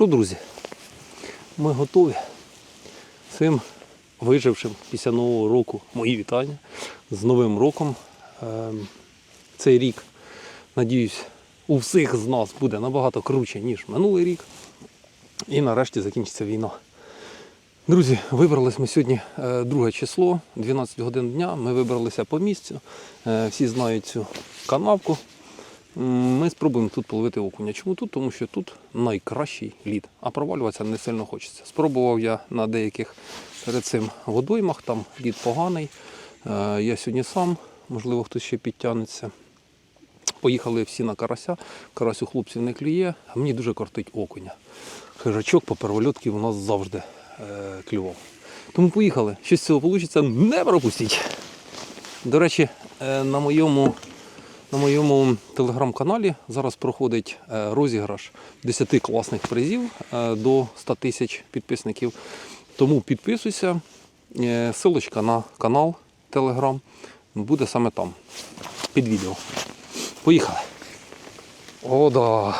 що, друзі, ми готові цим вижившим після Нового року мої вітання з Новим роком. Ем, Цей рік, надіюсь, у всіх з нас буде набагато круче, ніж минулий рік. І нарешті закінчиться війна. Друзі, вибрались ми сьогодні е, друге число, 12 годин дня. Ми вибралися по місцю. Е, Всі знають цю канавку. Ми спробуємо тут половити окуня. Чому тут? Тому що тут найкращий лід, а провалюватися не сильно хочеться. Спробував я на деяких перед цим водоймах, там лід поганий. Е, Я сьогодні сам, можливо, хтось ще підтягнеться. Поїхали всі на карася. Карась у хлопців не клює, а мені дуже кортить окуня. Хижачок по первольотки у нас завжди е, клював. Тому поїхали. Щось з цього вийде, не пропустіть. До речі, е, на моєму, на моєму телеграм-каналі зараз проходить е, розіграш 10 класних призів е, до 100 тисяч підписників. Тому підписуйся. Е, Силочка на канал Телеграм буде саме там, під відео. Поїхали. О, да.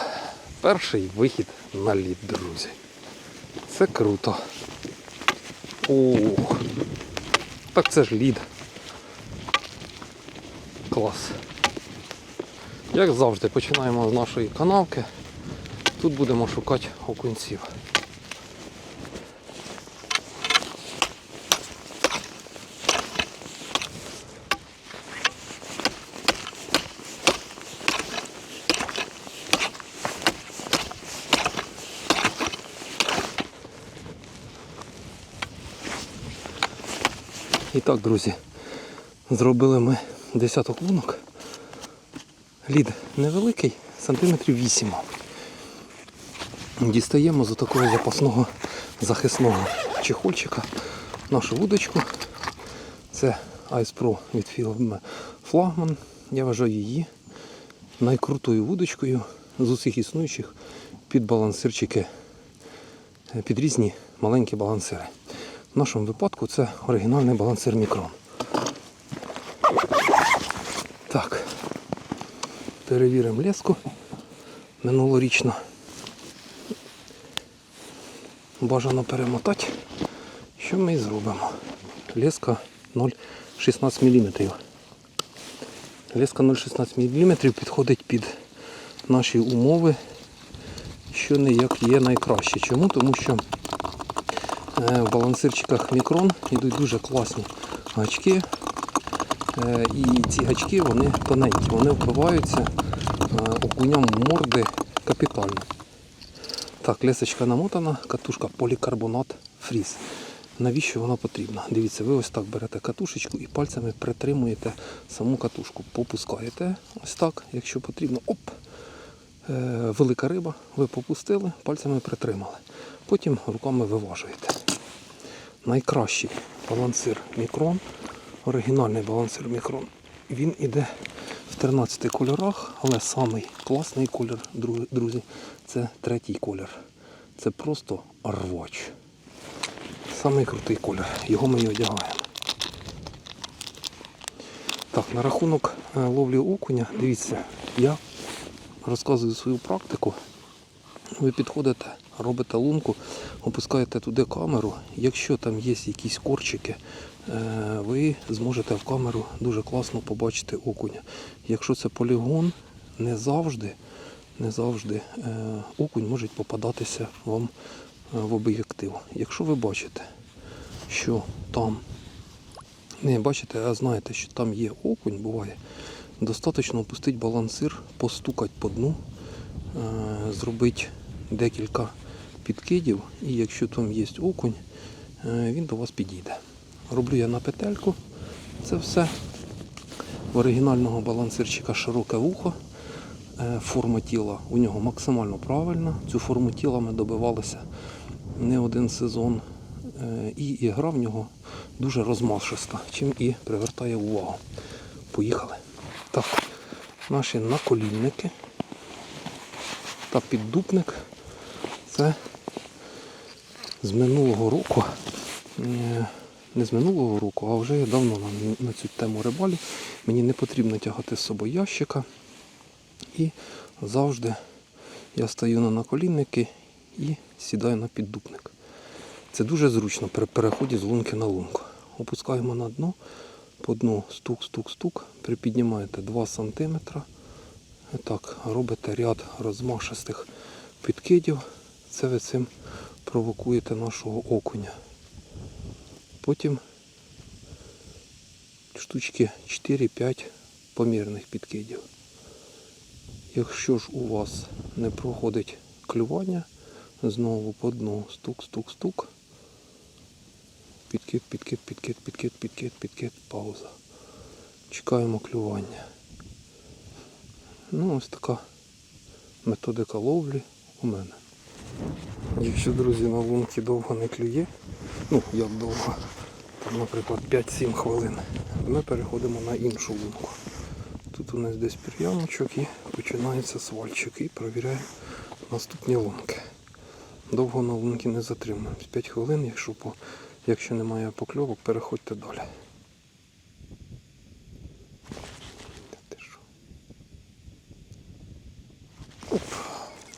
Перший вихід на лід, друзі. Це круто. Ох. Так це ж лід. Клас. Як завжди, починаємо з нашої канавки. Тут будемо шукати окунців. І так, друзі, зробили ми десяток лунок. Лід невеликий, сантиметрів 8. Дістаємо з такого запасного захисного чехольчика нашу вудочку. Це Ice Pro від фірми Флагман. Я вважаю її найкрутою вудочкою з усіх існуючих під балансирчики, е, під різні маленькі балансири. В нашому випадку це оригінальний балансир Мікрон. Так, перевіримо леску минулорічно. Бажано перемотати. Що ми і зробимо? Леска 0,16 мм. Леска 0,16 мм підходить під наші умови, що не як є найкраще. Чому? Тому що Е, В балансирчиках мікрон йдуть дуже класні гачки. Е, І ці гачки вони тоненькі, вони впиваються е, окуням морди капітально. Так, лесочка намотана, катушка полікарбонат фріз. Навіщо вона потрібна? Дивіться, ви ось так берете катушечку і пальцями притримуєте саму катушку. Попускаєте ось так, якщо потрібно. Оп! Е, Велика риба, ви попустили, пальцями притримали. Потім руками виважуєте. Найкращий балансир мікрон, оригінальний балансир мікрон. Він іде в 13 кольорах, але самий класний колір, друзі, це третій колір. Це просто рвач. Самий крутий колір. Його ми і одягаємо. Так, на рахунок е, ловлі окуня, дивіться, я розказую свою практику. Ви підходите, робите лунку, опускаєте туди камеру. Якщо там є якісь корчики, е, ви зможете в камеру дуже класно побачити окуня. Якщо це полігон, не завжди, не завжди е, окунь може попадатися вам е, в об'єктив. Якщо ви бачите, що там не бачите, а знаєте, що там є окунь, буває. Достатньо опустити балансир, постукати по дну, зробити декілька підкидів, і якщо там є окунь, е, він до вас підійде. Роблю я на петельку. Це все. В оригінального балансирчика широке вухо. Е, Форма тіла у нього максимально правильна. Цю форму тіла ми добивалися не один сезон. Е, І ігра в нього дуже розмашиста, чим і привертає увагу. Поїхали. Так, наші наколінники та піддупник. Це з минулого року. Не з минулого року, а вже я давно на, на цю тему рибалі. Мені не потрібно тягати з собою ящика. І завжди я стою на наколінники і сідаю на піддупник. Це дуже зручно при переході з лунки на лунку. Опускаємо на дно, по дну стук, стук, стук, припіднімаєте 2 см. Так, робите ряд розмашистих підкидів. Це ви цим провокуєте нашого окуня. Потім штучки 4-5 помірних підкидів. Якщо ж у вас не проходить клювання, знову по дну стук, стук, стук. Підкид, підкид, підкид, підкид, підкид, підкид, пауза. Чекаємо клювання. Ну, ось така методика ловлі у мене. Якщо, друзі, на лунки довго не клює, ну як довго, там, наприклад, 5-7 хвилин, ми переходимо на іншу лунку. Тут у нас десь пір'яночок і починається свальчик і перевіряємо наступні лунки. Довго на лунки не затримуємось. 5 хвилин, якщо, по, якщо немає покльовок, переходьте далі.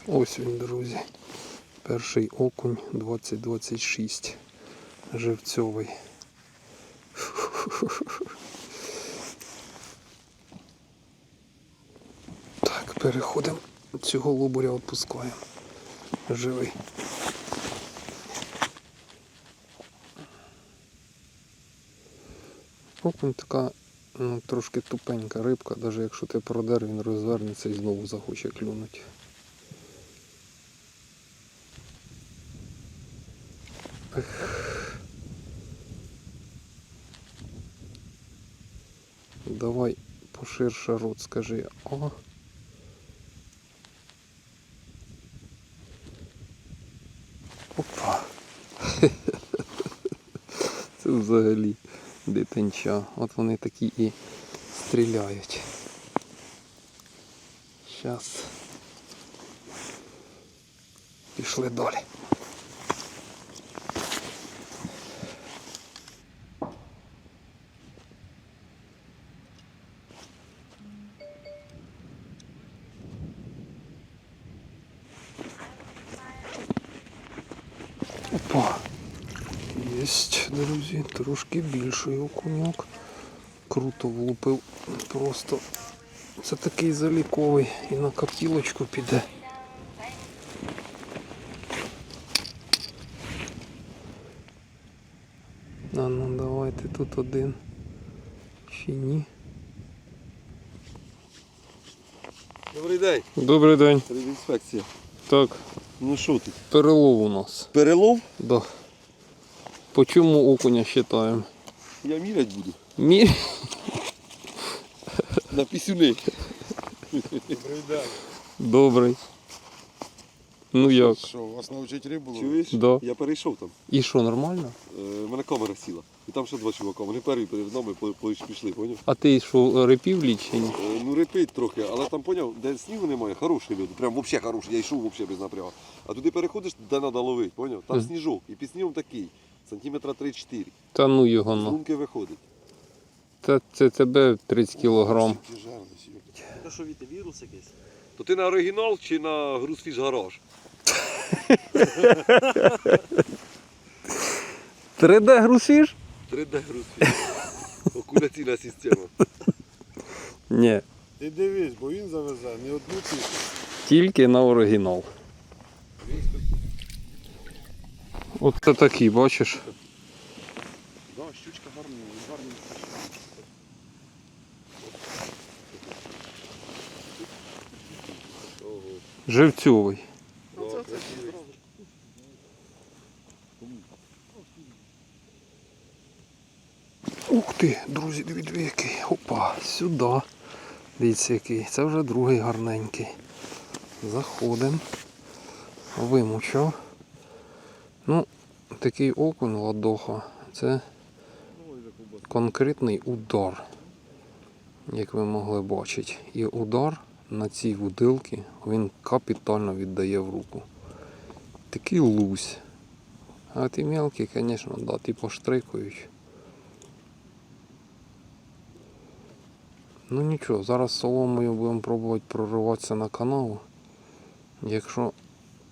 Ось він, друзі. Перший окунь 2026. Живцьовий. Так, переходимо. Цього лобуря відпускаємо. Живий. Окунь така ну, трошки тупенька рибка, навіть якщо ти продер, він розвернеться і знову захоче клюнути. Давай поширше рот, скажи О. Опа. Це взагалі дитинча. От вони такі і стріляють. Щас. Пішли далі. Трошки більший окуньок. Круто влупив. Просто це такий заліковий і на коптілочку піде. А ну давайте тут один. Чи ні? Добрий день, Добрий день. інспекція. Так, Ну що тут? перелов у нас. Перелов? Да. По чому окуня вважаємо? Я мірять буду. Мір. На пісюни. Добрий день. Добрий. Ну як? Що, вас навчить рибу? Чуєш? Да. Я перейшов там. І що, нормально? Е, У мене камера сіла. І там ще два чувака. Вони перші перед нами пішли, поняв? А ти що, репів лічені? Е, Ну репить трохи, але там поняв, де снігу немає, хороший лід. Прям взагалі хороший. Я йшов взагалі без напрягу. А туди переходиш, де треба ловити, поняв? Там Мгм. сніжок. І під снігом такий. Сантиметра 3-4. Та ну його ну. лунки виходить. Та це тебе 30 кілограм. Та що Віта, вірус якийсь? То ти на оригінал чи на грузфіш гараж? 3D грусиш? 3D грузфіш. Окуляційна система. Ні. Ти дивись, бо він завезе не одну тисячу. Тільки на оригінал. От це такий, бачиш? Да, щучка гарна, гарна. Живцьовий. Ух ти, друзі, дві дві який. Опа, сюди. Дивіться який. Це вже другий гарненький. Заходимо. Вимучав. Ну, такий окунь ладоха. Це конкретний удар. Як ви могли бачити. І удар на цій вудилці він капітально віддає в руку. Такий лусь. А ті мелкі, звісно, да, ті поштрикують. Ну нічого, зараз соломою будемо пробувати прориватися на канал. Якщо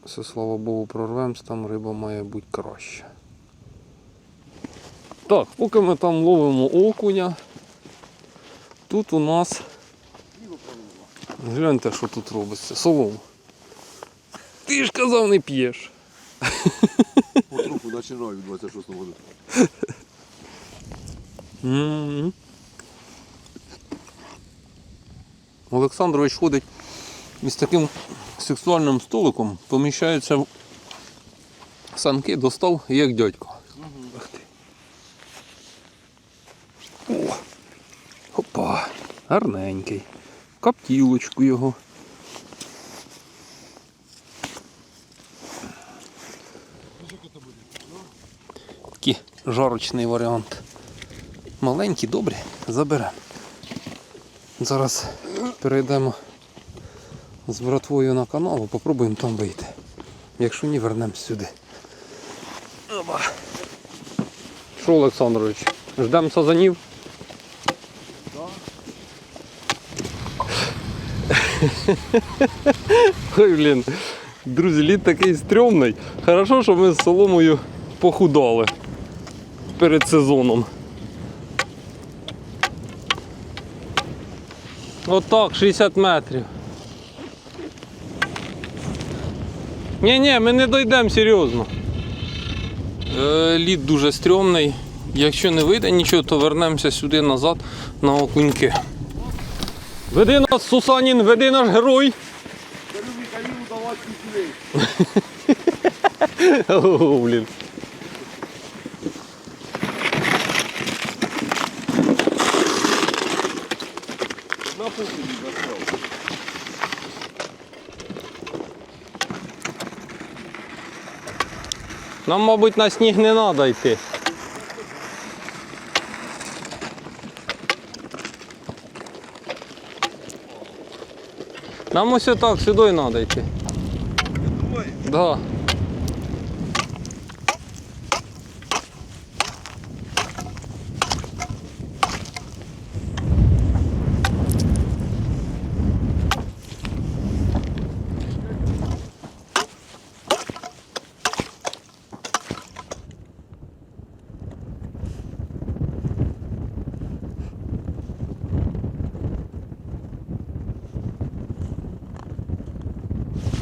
Все, слава Богу, прорвемось, там риба має бути краща. Так, поки ми там ловимо окуня, тут у нас. Гляньте, що тут робиться. Солому. Ти ж казав, не п'єш. Потроху починаю від 26 году. М. Олександрович ходить із таким сексуальним столиком, поміщається в санки, достав, як дядько. О, опа, гарненький. Каптілочку його. Такий жарочний варіант. Маленькі, добрі, заберемо. Зараз перейдемо з братвою на канал, попробуємо там вийти. Якщо ні, вернемось сюди. Оба. Що, Олександрович, ждемо сазанів? Ой, блін. Друзі, лід такий стрьомний. Хорошо, що ми з соломою похудали перед сезоном. Отак, 60 метрів. Ні, ні, ми не дійдемо серйозно. Е, лід дуже стрьомний. Якщо не вийде нічого, то вернемося сюди назад на окуньки. Веди нас, Сусанін, веди наш герой. О, блін. Нам, мабуть, на сніг не треба йти. Нам ось так сюди треба йти. Думаю, Да.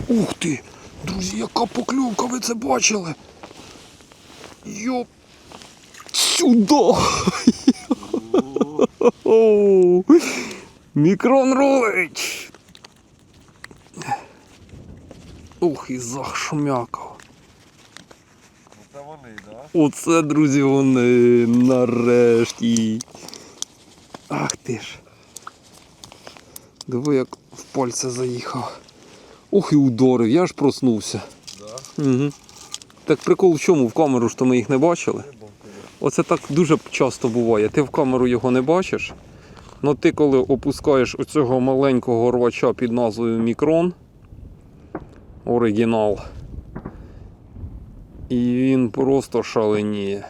Ух ти! Друзі, яка покльовка, ви це бачили? Йоп. Сюди! Оу. Мікрон ролич! Ух, і захшмякав. це вони, да? Оце, друзі, вони нарешті. Ах ти ж. Диви, як в пальце заїхав. Ух і ударив, я ж проснувся. Да. Угу. Так прикол в чому? В камеру то ми їх не бачили. Оце так дуже часто буває. Ти в камеру його не бачиш. але ти коли опускаєш оцього маленького рвача під назвою Мікрон, оригінал, і він просто шаленіє.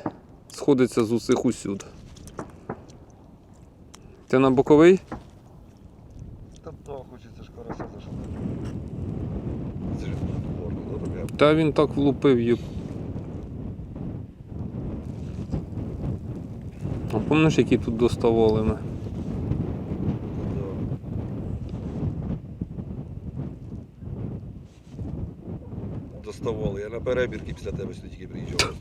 Сходиться з усіх усюд. Ти на боковий? Та то хочеться ж карася за що. Це ж ладно, да, таке. Та він так влупив її. А пам'ятаєш, які тут доставали ми? Доставали. Я на перебірки після тебе сюди тільки приїжджав.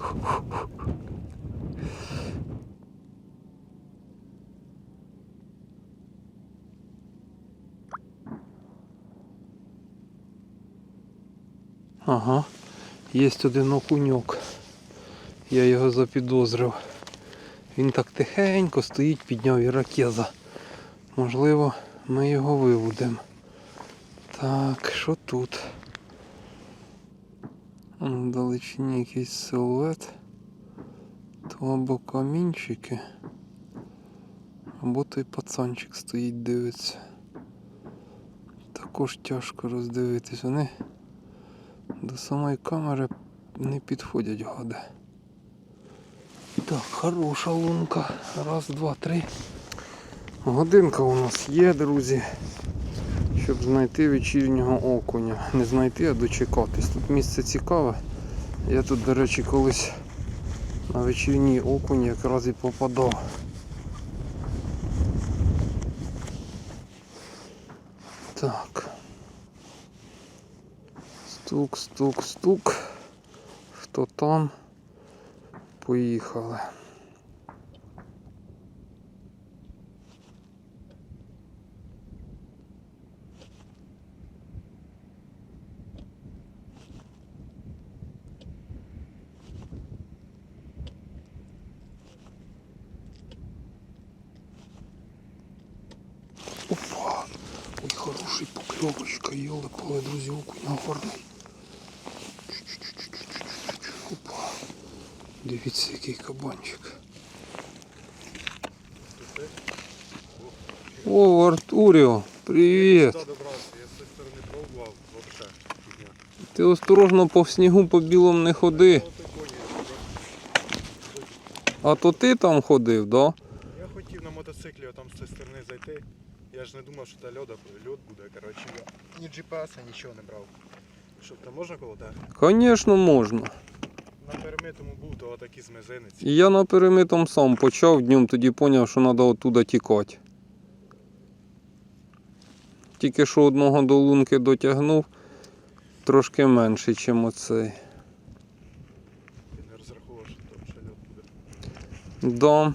Ага, є один окуньок. Я його запідозрив. Він так тихенько стоїть, підняв іракеза. Можливо, ми його виведемо. Так, що тут? Вдалечині якийсь силует. То або камінчики, або той пацанчик стоїть, дивиться. Також тяжко роздивитись. Вони до самої камери не підходять гади. Так, хороша лунка. Раз, два, три. Годинка у нас є, друзі. щоб знайти вечірнього окуня. Не знайти, а дочекатись. Тут місце цікаве. Я тут, до речі, колись на вечірній окунь якраз і попадав. Так. Стук, стук, стук. Хто там? Поїхали. Опа! Ой, хороший покльовочка, йоли поле, друзі, окуня гарний. Опа. Дивіться, який кабанчик. О, Артуріо, привіт! Ти осторожно по снігу по білому не ходи. Ну, А то ти там ходив, да? Я хотів на мотоциклі там з цієї сторони зайти. Я ж не думав, що та льода, льод буде, коротше. Ні GPS, нічого не брав. Що, там можна коло тебе? Звісно, можна. На перемитому був, то отакий з мизинець. І я на перемитом сам почав днем, тоді зрозумів, що треба оттуда тікати. Тільки що одного до лунки дотягнув, трошки менший, ніж оцей. Я не розраховував, що там ще льод буде. Да.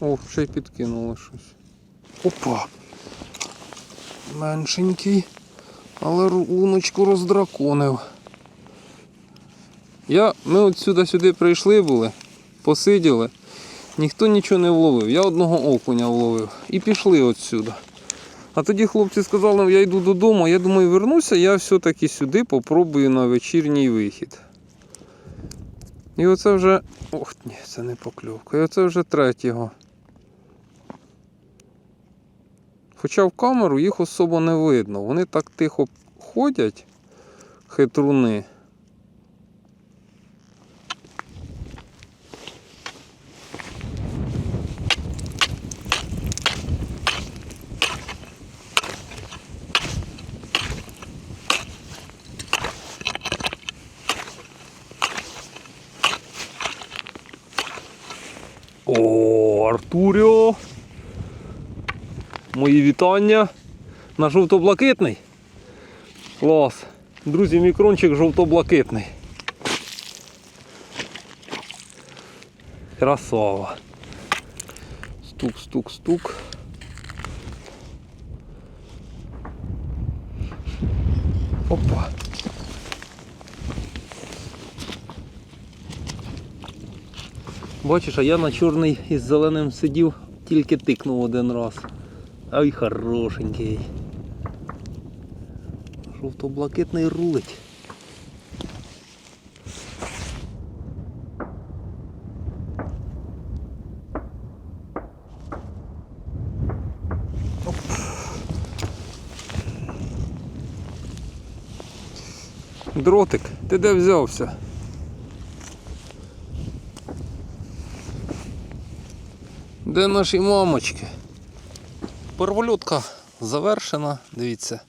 О, ще й підкинуло щось. Опа. Меншенький, але луночку роздраконив. Я, ми от сюди сюди прийшли були, посиділи, ніхто нічого не вловив. Я одного окуня вловив і пішли отсюди. А тоді хлопці сказали, «Ну, я йду додому, я думаю, вернуся, я все-таки сюди попробую на вечірній вихід. І оце вже. Ох, ні, це не покльовка. І оце вже третього. Хоча в камеру їх особо не видно. Вони так тихо ходять, хитруни. О, Артуріо. Мої вітання. На жовто-блакитний. Клас. Друзі, мікрончик жовто-блакитний. Красава. Стук, стук, стук. Опа. Бачиш, а я на чорний із зеленим сидів, тільки тикнув один раз. Ай, хорошенький. Жовто-блакитний рулить. Дротик, ти де взявся? Де наші мамочки? Первольотка завершена. Дивіться,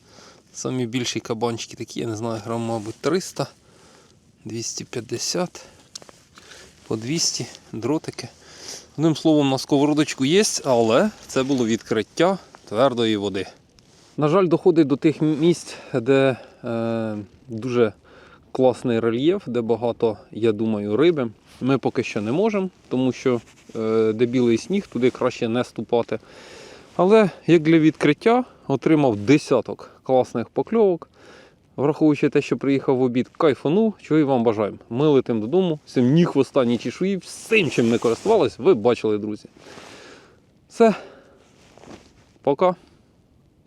самі більші кабанчики такі, я не знаю, грам, мабуть, 300, 250, по 200 дротики. Одним словом, на сковородочку є, але це було відкриття твердої води. На жаль, доходить до тих місць, де е, дуже класний рельєф, де багато, я думаю, риби. Ми поки що не можемо, тому що е, де білий сніг, туди краще не ступати. Але як для відкриття отримав десяток класних покльовок. Враховуючи те, що приїхав в обід, кайфанув, чого і вам бажаємо. Ми летимо додому, всім ні хвоста, ні чешуї, всім, чим ми користувалися, ви бачили, друзі. Все. Пока.